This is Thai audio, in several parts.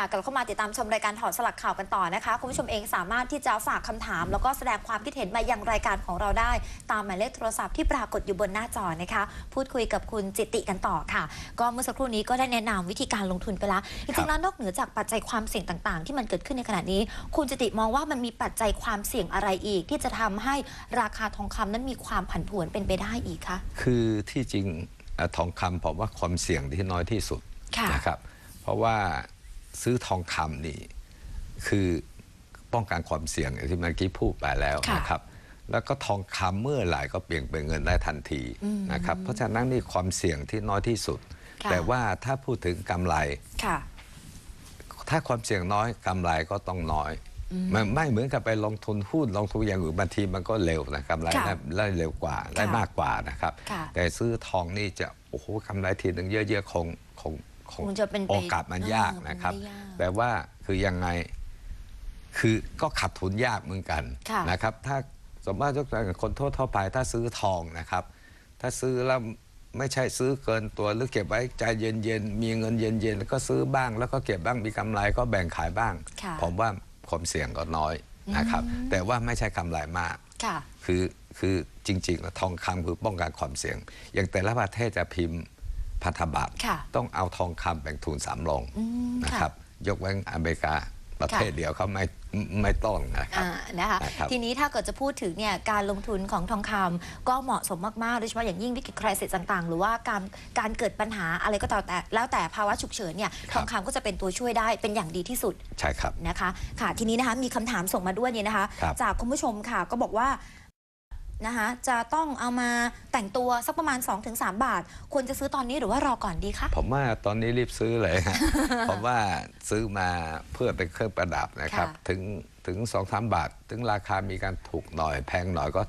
ค่ะกลับเข้ามาติดตามชมรายการถอดสลักข่าวกันต่อนะคะ คุณผู้ชมเองสามารถที่จะฝากคำถาม แล้วก็แสดงความคิดเห็นมายังรายการของเราได้ ตามหมายเลขโทรศัพท์ที่ปรากฏอยู่บนหน้าจอนะคะ พูดคุยกับคุณจิติกันต่อค่ะ ก็เมื่อสักครู่นี้ก็ได้แนะนำวิธีการลงทุนไปแล้วจริงๆแล้วนอกเหนือจากปัจจัยความเสี่ยงต่างๆ ที่มันเกิดขึ้นในขณะนี้ คุณจิติมองว่ามันมีปัจจัยความเสี่ยงอะไรอีก ที่จะทำให้ราคาทองคำนั้นมีความผันผวนเป็นไปได้อีกคะคือที่จริงเอ่อทองคำผมว่าความเสี่ยงที่น้อยที่สุดค่ะนะครับ เพราะว่า ซื้อทองคำนี่คือป้องกันความเสี่ยงอย่างที่เมื่อกี้พูดไปแล้วค่ะนะครับแล้วก็ทองคำเมื่อไหร่ก็เปลี่ยนเป็นเงินได้ทันทีนะครับเพราะฉะนั้นนี่ความเสี่ยงที่น้อยที่สุดค่ะแต่ว่าถ้าพูดถึงกำไรค่ะถ้าความเสี่ยงน้อยกำไรก็ต้องน้อยมันไม่เหมือนกับไปลงทุนหุ้นลงทุนอย่างอื่นบางทีมันก็เร็วนะกำไรค่ะได้ได้เร็วกว่าได้มากกว่านะครับค่ะแต่ซื้อทองนี่จะโอ้โหกำไรทีหนึ่งเยอะๆคงคง คงคงจะเป็นไปโอกาสมันยากเออนะครับมันไม่ยากแต่ว่าคือยังไงคือก็ขาดทุนยากเหมือนกันค่ะนะครับ ถ้าสมมติยกตัวอย่างคนทั่วๆไปถ้าซื้อทองนะครับ ถ้าซื้อแล้วไม่ใช่ซื้อเกินตัวหรือเก็บไว้ใจเย็นๆมีเงินเย็นๆแล้วก็ซื้อบ้าง แล้วก็เก็บบ้างมีกำไรก็แบ่งขายบ้างค่ะผมว่าความเสี่ยงก็น้อยนะครับ แต่ว่าไม่ใช่กำไรมากค่ะคือคือจริงๆแล้วทองคำคือป้องกันความเสี่ยง อย่างแต่ละประเทศจะพิมพ์ พันธบัตรค่ะต้องเอาทองคำแบ่งทุนสำรองอืมนะค่ะครับยกเว้นอเมริกาประเทศเดียวเขาไม่ไม่ต้องนะครับอ่านะคะนะครับทีนี้ถ้าเกิดจะพูดถึงเนี่ยการลงทุนของทองคำก็เหมาะสมมาก ๆ โดยเฉพาะอย่างยิ่งวิกฤตคริสต่าง ๆ หรือว่าการการเกิดปัญหาอะไรก็ตามแต่แล้วแต่ภาวะฉุกเฉินเนี่ยคทรับองคำก็จะเป็นตัวช่วยได้เป็นอย่างดีที่สุดใช่ครับนะคะค่ะทีนี้นะคะมีคำถามส่งมาด้วยเนี่ยนะคะครับจากคุณผู้ชมค่ะก็บอกว่า นะคะจะต้องเอามาแต่งตัวสักประมาณ 2-3 บาท ควรจะซื้อตอนนี้หรือว่ารอก่อนดีคะ ผมว่าตอนนี้รีบซื้อเลยฮะ ผมว่าซื้อมาเพื่อเป็นเครื่องประดับนะครับ ค่ะ ถึงถึงสองสามบาท ถึงราคามีการถูกหน่อยแพงหน่อยก็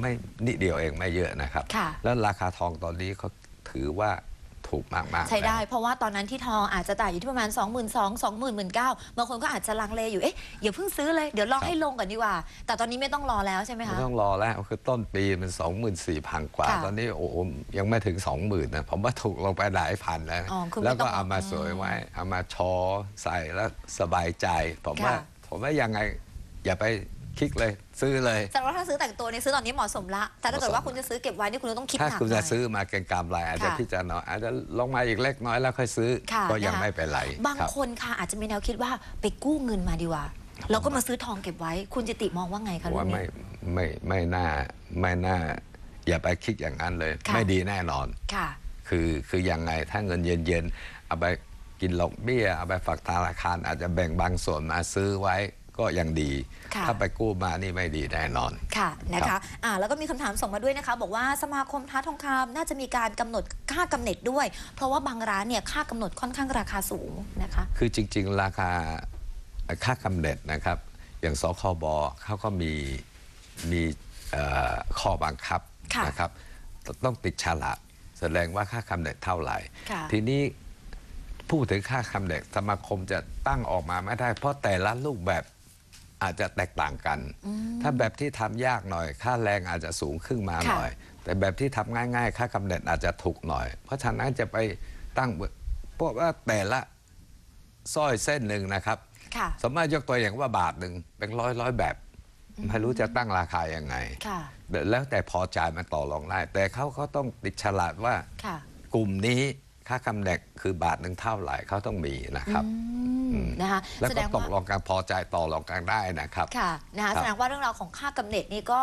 ไม่นิดเดียวเองไม่เยอะนะครับ ค่ะ แล้วราคาทองตอนนี้เขาถือว่า ถูกมากๆใช้ได้แล้วเพราะว่าตอนนั้นที่ทองอาจจะจ่ายอยู่ที่ประมาณ 2 2 0 0 0 2 0 0 0 0 9บางคนก็อาจจะลังเลอยู่เอ๊ะอย่าเพิ่งซื้อเลยเดี๋ยวรอครับให้ลงก่อนดีกว่า แต่ตอนนี้ไม่ต้องรอแล้วใช่ไหมไม่คะต้องรอแล้วคือต้นปีมันสองหมื่นสี่พันกว่าค่ะตอนนี้โอ้โหยังไม่ถึงสองหมื่นนะผมว่าถูกลงไปหลายพันแล้วอ๋อคือไม่แล้วก็ต้องเอามาสวยไว้เอามาชอใส่แล้วสบายใจ ผมว่าค่ะผมว่ายังไงอย่าไป คลิกเลยซื้อเลยแต่ว่าถ้าซื้อแต่งตัวเนี่ยซื้อตอนนี้เหมาะสมละ แต่ถ้าเกิดว่าเหมาะสมคุณจะซื้อเก็บไว้นี่คุณต้องคิดหถ้านักคุณหน่จะอยซื้อมาเก่งกำไรอาจจะค่ะพิจารณาอาจจะลงมาอีกเล็กน้อยแล้วค่อยซื้อค่ะก็ยังนะคะไม่เป็นไรบางครับคนค่ะอาจจะมีแนวคิดว่าไปกู้เงินมาดีกว่าแล้วก็มาซื้อทองเก็บไว้คุณจิติมองว่าไงคะว่าเรื่องไม่นี้ไม่ไม่น่าไม่น่า อย่าไปคิดอย่างนั้นเลยค่ะไม่ดีแน่นอนค่ะ คือคือยังไงถ้าเงินเย็นๆเอาไปกินหลอกเบี้ยเอาไปฝากธนาคารอาจจะแบ่งบางส่วนมาซื้อไว้ ก็ยังดี ค่ะ ถ้าไปกู้มานี่ไม่ดีแน่นอน ค่ะนะครัคะบ อ่าแล้วก็มีคำถามส่งมาด้วยนะคะ บอกว่าสมาคมท้าทองคำน่าจะมีการกำหนดค่ากำเนิดด้วย เพราะว่าบางร้านเนี่ยค่ากำหนดค่อนข้างราคาสูงนะคะ คือจริง ๆ ราคาค่ากำเนิดนะครับ อย่างสคบเขาก็มีมีเอ่อข้อบังคับค่ะ นะครับ ต้องติดฉลากแสดงว่าค่ากำเนิดเท่าไหร่ ค่ะ ทีนี้พูดถึงค่าคำเด็กสมาคมจะตั้งออกมาไม่ได้ เพราะแต่ละรูปแบบ อาจจะแตกต่างกัน ถ้าแบบที่ทำยากหน่อย ค่าแรงอาจจะสูงขึ้นมาค่ะหน่อย แต่แบบที่ทำง่ายๆ ค่ากำเนิดอาจจะถูกหน่อย เพราะฉะนั้นจะไปตั้งเพราะว่าแต่ละสร้อยเส้นหนึ่งนะครับค่ะสมมติยกตัวอย่างว่าบาทหนึ่งเป็นร้อยร้อยแบบไม่รู้จะตั้งราคายังไงค่ะแล้วแต่พอจ่ายมันต่อรองได้ แต่เขาก็ต้องติดฉลาดว่าค่ะกลุ่มนี้ค่ากำเนิดคือบาทหนึ่งเท่าไหร่เขาต้องมีนะครับอืม นะคะแล้วแสก็ดงตว่ากลงกันพอใจต่อรองกันได้นะครับค่ะนะคะครับแสดงว่าเรื่องราวของค่ากำเนิดนี่ก็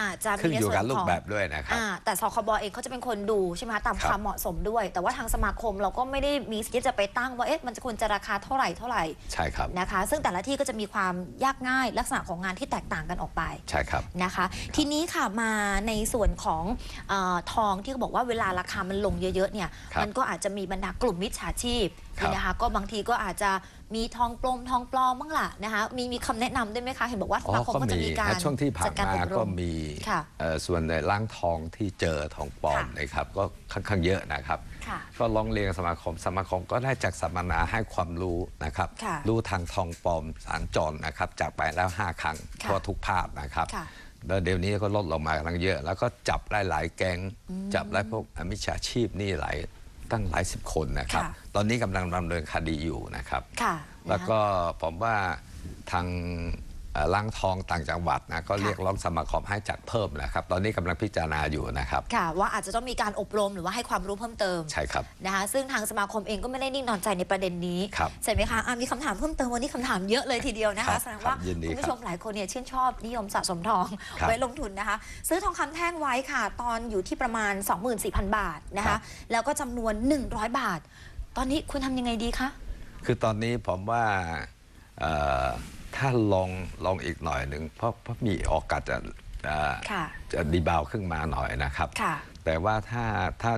อาจจะมีขึ้นในอยู่ส่วนกับรูขปองแบบด้วยนะครับอ่าแต่สคบเองเขาจะเป็นคนดูใช่ไหมคะตามครับความเหมาะสมด้วย แต่ว่าทางสมาคมเราก็ไม่ได้มีสิทธิ์ที่จะไปตั้งว่าเอ๊ะมันจะควรจะราคาเท่าไหร่เท่าไหร่ใช่ครับนะคะ ซึ่งแต่ละที่ก็จะมีความยากง่ายลักษณะของงานที่แตกต่างกันออกไปใช่ครับนะคะ ทีนี้ค่ะมาในส่วนของเออทองที่เขาบอกว่าเวลาราคามันลงเยอะๆเนี่ยครับมันก็อาจจะมีบรรดากลุ่มมิจฉาชีพครับนี่นะคะ ก็บางทีก็อาจจะมีทองปลอมทองปลอมบ้างล่ะนะคะ มีมีคำแนะนำด้วยไหมคะ เห็นบอกว่าสอ๋อมาคมก็ก็จะมีมีการนะช่วงที่ผ่าจันดการมาอบรก็มมีค่ะ เอ่อส่วนในล้างทองที่เจอทองปลอมค่ะ นะครับ ก็ค่อนข้างเยอะนะครับ ค่ะ ก็ร้องเรียนสมาคม สมาคมก็ได้จัดสัมมนาให้ความรู้นะครับ ค่ะรู้ทางทองปลอมสารจรนะครับ จากไปแล้ว 5 ครั้งค่ะทั่วทุกภาคนะครับ ค่ะ แล้วเดี๋ยวนี้ก็ลดลงมากำลังเยอะ แล้วก็จับได้หลายแก๊งจับได้พวกมิจฉาชีพนี่หลาย ตั้งหลายสิบคนนะครับค่ะตอนนี้กำลังดำเนินคดีอยู่นะครับ ค่ะ แล้วก็ผมว่าทางเอ่อ ล้างทองต่างจังหวัดนะก็เรียกร้องสมาคมให้จัดเพิ่มนะครับ ตอนนี้กำลังพิจารณาอยู่นะครับค่ะว่าอาจจะต้องมีการอบรมหรือว่าให้ความรู้เพิ่มเติมใช่ครับนะคะซึ่งทางสมาคมเองก็ไม่ได้นิ่งนอนใจในประเด็นนี้ครับใช่ไหมคะอะมีคำถามเพิ่มเติมวันนี้คำถามเยอะเลยทีเดียวนะครัคะบแสดงว่าครับยินดีคุณผู้ชมหลายคนเนี่ยชื่นชอบนิยมสะสมทองครับไว้ลงทุนนะคะ ซื้อทองคำแท่งไว้ค่ะ ตอนอยู่ที่ประมาณ 24,000 บาทนะครัคะบแล้วก็จำนวน 100 บาท ตอนนี้คุณทำยังไงดีคะคือตอนนี้ผมว่าเอ่อ ถ้าลองลองอีกหน่อยหนึ่งเพราะเพราะมีโอกาสจะเอ่อค่ะจะดีบาวขึ้นมาหน่อยนะครับ ค่ะแต่ว่าถ้าถ้า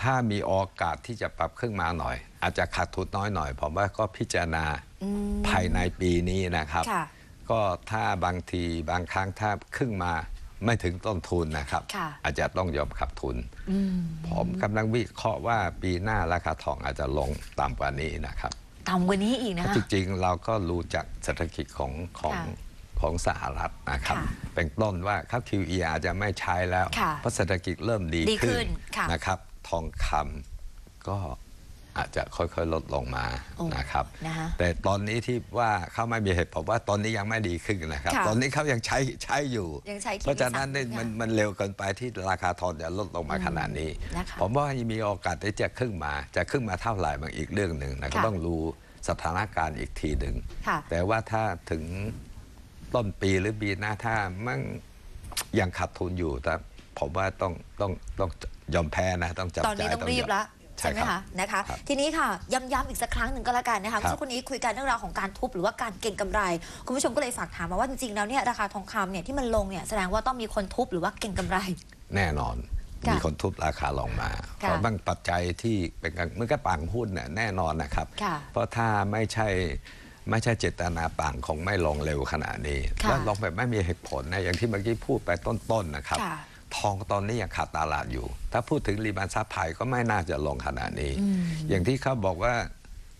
ถ้ามีโอกาสที่จะปรับขึ้นมาหน่อย อาจจะขาดทุนน้อยหน่อยผมว่าก็พิจารณาอืมภายในปีนี้นะครับ ค่ะ ก็ถ้าบางทีบางครั้งถ้าขึ้นมาไม่ถึงต้นทุนนะครับ ค่ะ อาจจะต้องยอมขับทุน อืม ผมกำลังวิเคราะห์ว่าปีหน้าราคาทองอาจจะลงต่ำกว่านี้นะครับ ต่ำกว่านี้อีกนะคะ จริงๆ เราก็รู้จากเศรษฐกิจของของค่ะของสหรัฐนะครับ ค่ะเป็นต้นว่าข้าว QE อาจจะไม่ใช้แล้ว ค่ะเพราะเศรษฐกิจเริ่มดีดีขึ้นค่ะ นะครับ ทองคำก็ อาจจะค่อยๆ ลดลงมาโอ้นะครับนะคะแต่ตอนนี้ที่ว่าเขาไม่มีเหตุผมว่าตอนนี้ยังไม่ดีขึ้นนะครับค่ะตอนนี้เขายังใช้ใช้อยู่ยังใช้เพราะฉะนั้นเนี่ยคิดไม่มันซ้ำมันเร็วเกินไปที่ราคาทองจะลดลงมาขนาดนี้นะคะผมว่ามีโอกาสที่จะขึ้นมา จะขึ้นมาเท่าไหร่บางอีกเรื่องหนึ่งนะก็ค่ะต้องรู้สถานการณ์อีกทีหนึ่งค่ะแต่ว่าถ้าถึงต้นปีหรือปีหน้าถ้ามันยังขาดทุนอยู่แต่ผมว่าต้องต้องต้องยอมแพ้นะต้องจับตอนนี้ใจต้องรีบยมละ ใช่ไหมครัคะบนะคะครับทีนี้ค่ะย้ำๆอีกสักครั้งหนึ่งก็แล้วกันนะคะครับเมื่อสักครู่นี้คุยกันเรื่องราวของการทุบหรือว่าการเก็งกำไร คุณผู้ชมก็เลยฝากถามมาว่าจริงๆแล้วเนี่ยราคาทองคำเนี่ยที่มันลงเนี่ยแสดงว่าต้องมีคนทุบหรือว่าเก็งกำไร แน่นอนค่ะมีคนทุบราคาลงมาค่ะเพราะบางปัจจัยที่เป็นการเมื่อกี้ปังหุ้นเนี่ยแน่นอนนะครับค่ะเพราะถ้าไม่ใช่ไม่ใช่เจตนาปังคงไม่ลงเร็วขนาดนี้ค่ะแล้วลงแบบไม่มีเหตุผลนะอย่างที่เมื่อกี้พูดไปต้นๆนะครับค่ะ ทองตอนนี้ยังขาดตลาดอยู่ ถ้าพูดถึงรีบานซัพพลายก็ไม่น่าจะลงขนาดนี้อืมอย่างที่เขาบอกว่า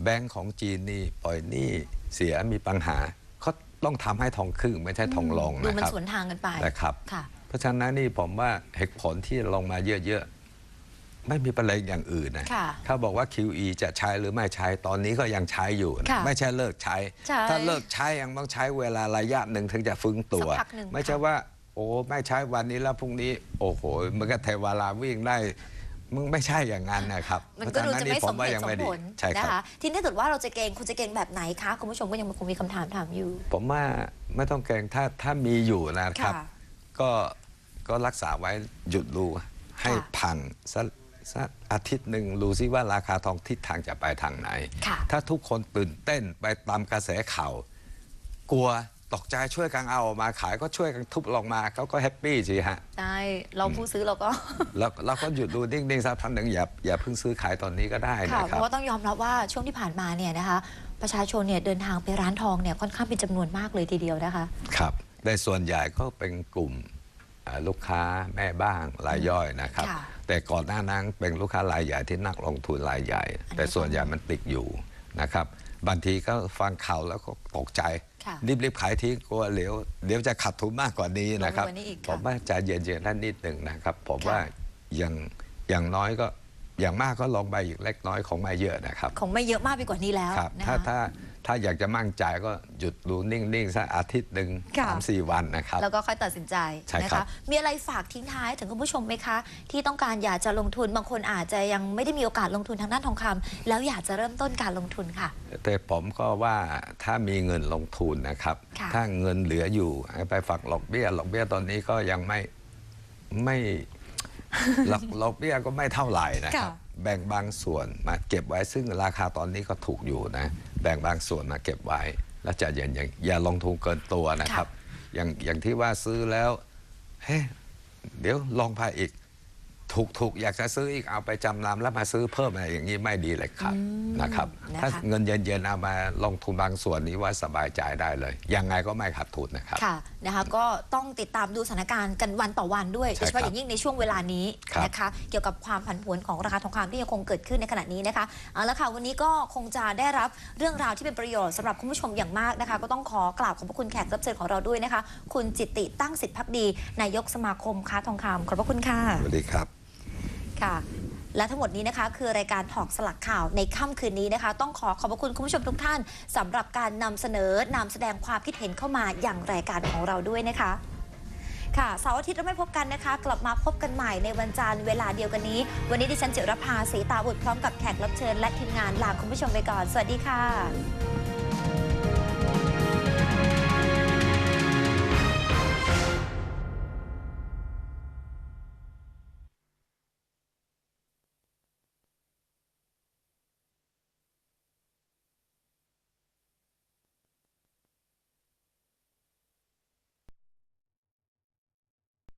แบงก์ของจีนนี่ปล่อยหนี้เสียมีปัญหาเขาต้องทำให้ทองขึ้นไม่ใช่ทองลงดูนะมันครับสวนทางกันไปนะครับค่ะเพราะฉะนั้นนี่ผมว่าเหตุผลที่ลงมาเยอะๆ ไม่มีประเด็นอย่างอื่นนะค่ะเขาบอกว่า QE จะใช้หรือไม่ใช้ตอนนี้ก็ยังใช้อยู่นะค่ะไม่ใช่เลิกใช้ใช่ถ้าเลิกใช้ยังต้องใช้เวลาระยะหนึ่งถึงจะฟื้นตัวสักพักหนึ่งไม่ใช่ว่า โอ้ไม่ใช้วันนี้แล้วพรุ่งนี้ โอ้โหมันก็เทวาลาวิ่งได้มึงไม่ใช่อย่างนั้นนะครับมันก็ดูเพราจะฉนั้นไม่นี่ผสมมว่าเหตุยังสไม่มดีผลใช่คนะรับคะทีนี้ถ้าเกิดว่าเราจะเกงคุณจะเกงแบบไหนคะคุณผู้ชมก็ยังคงมีคำถามถามอยู่ ผมว่าไม่ต้องเกรงถ้าถ้ามีอยู่นะครับค่ะก็ก็รักษาไว้หยุดดูให้ค่ะพังสักสักอาทิตย์หนึ่งรู้ซิว่าราคาทองทิศทางจะไปทางไหนค่ะถ้าทุกคนตื่นเต้นไปตามกระแสข่าวกลัว ตกใจช่วยกันเอาออกมาขายก็ช่วยกันทุบลงมาเขาก็แฮปปี้สิฮะได้เราผู้ซื้อเราก็ แล้วเราก็หยุดดูนิ่งๆสักพักหนึ่งอย่าอย่าเพิ่งซื้อขายตอนนี้ก็ได้ค่ะนะเพครับ ราะว่าต้องยอมรับว่าช่วงที่ผ่านมาเนี่ยนะคะ ประชาชนเนี่ยเดินทางไปร้านทองเนี่ยค่อนข้างเป็นจำนวนมากเลยทีเดียวนะคะ ครับแต่ส่วนใหญ่ก็เป็นกลุ่มอ่าลูกค้าแม่บ้างรายย่อยนะครับ ค่ะแต่ก่อนหน้านั้นเป็นลูกค้ารายใหญ่ที่นักลงทุนรายใหญ่ อันนี้ แต่ส่วนใหญ่มันติดอยู่นะครับ บางทีก็ฟังข่าวแล้วก็ตกใจ ค่ะรีบๆขายทิ้งกลัวเดี๋ยวเดี๋ยวจะขาดทุนมากกว่านี้นะครับ ลงไปกว่านี้อีกค่ะ ผมว่าใจเย็นๆนั่นนิดหนึ่งนะครับ ผมค่ะว่าอย่างอย่างน้อยก็อย่างมากก็ลงไปอีกเล็กน้อยคงไม่เยอะนะครับ คงไม่เยอะมากไปกว่านี้แล้วครับ นะถ้าคะ ถ้า ถ้าอยากจะมั่นใจก็หยุดดูนิ่งๆสักอาทิตย์หนึ่งค่ะ สามสี่วันนะครับ แล้วก็ค่อยตัดสินใจใช่นะครับคะมีอะไรฝากทิ้งท้ายถึงคุณผู้ชมไหมคะ ที่ต้องการอยากจะลงทุนบางคนอาจจะยังไม่ได้มีโอกาสลงทุนทางด้านทองคำแล้วอยากจะเริ่มต้นการลงทุนค่ะ แต่ผมก็ว่าถ้ามีเงินลงทุนนะครับ ค่ะ ถ้าเงินเหลืออยู่ให้ไปฝักหลอกเบี้ยหลอกเบี้ยตอนนี้ก็ยังไม่ไม่ หลอกหลอกเบี้ยก็ไม่เท่าไหร่นะครับ ค่ะ แบ่งบางส่วนมาเก็บไว้ซึ่งราคาตอนนี้ก็ถูกอยู่นะ แบ่งบางส่วนมาเก็บไว้ แล้วจะอย่าอย่าอย่าลงทุนเกินตัวนะครับ อย่างอย่างที่ว่าซื้อแล้วเฮ้เดี๋ยวลองไปอีก ถูกถูกอยากจะซื้ออีกเอาไปจำนำแล้วมาซื้อเพิ่มอะไรอย่างนี้ไม่ดีเลยครับอืมนะครับนะคะถ้าเงินเย็นๆเอามาลงทุนบางส่วนนี้ว่าสบายใจได้เลย ยังไงก็ไม่ขาดทุนนะครับค่ะนะคะก็ต้องติดตามดูสถานการณ์กันวันต่อวันด้วยใช่โดยเฉพาะครับอย่างยิ่งในช่วงเวลานี้ครับนะคะเกี่ยวกับความผันผวนของราคาทองคำที่ยังคงเกิดขึ้นในขณะนี้นะคะเอาละค่ะวันนี้ก็คงจะได้รับเรื่องราวที่เป็นประโยชน์สำหรับคุณผู้ชมอย่างมากนะคะ ก็ต้องขอกราบขอบพระคุณแขกรับเชิญของเราด้วยนะคะ คุณจิตติตั้งสิทธิพักดีนายกสมาคมค้าทองคำขอบพระคุณค่ะสวัสดีครับ ค่ะ และทั้งหมดนี้นะคะ คือรายการถอกสลักข่าวในค่ำคืนนี้นะคะ ต้องขอขอบพระคุณคุณผู้ชมทุกท่านสำหรับการนำเสนอนำแสดงความคิดเห็นเข้ามาอย่างรายการของเราด้วยนะคะ ค่ะเสาร์อาทิตย์เราไม่พบกันนะคะ กลับมาพบกันใหม่ในวันจันทร์เวลาเดียวกันนี้ วันนี้ดิฉันจิรภาศรีตาบุตรพร้อมกับแขกรับเชิญและทีมงานลาคุณผู้ชมไปก่อน สวัสดีค่ะ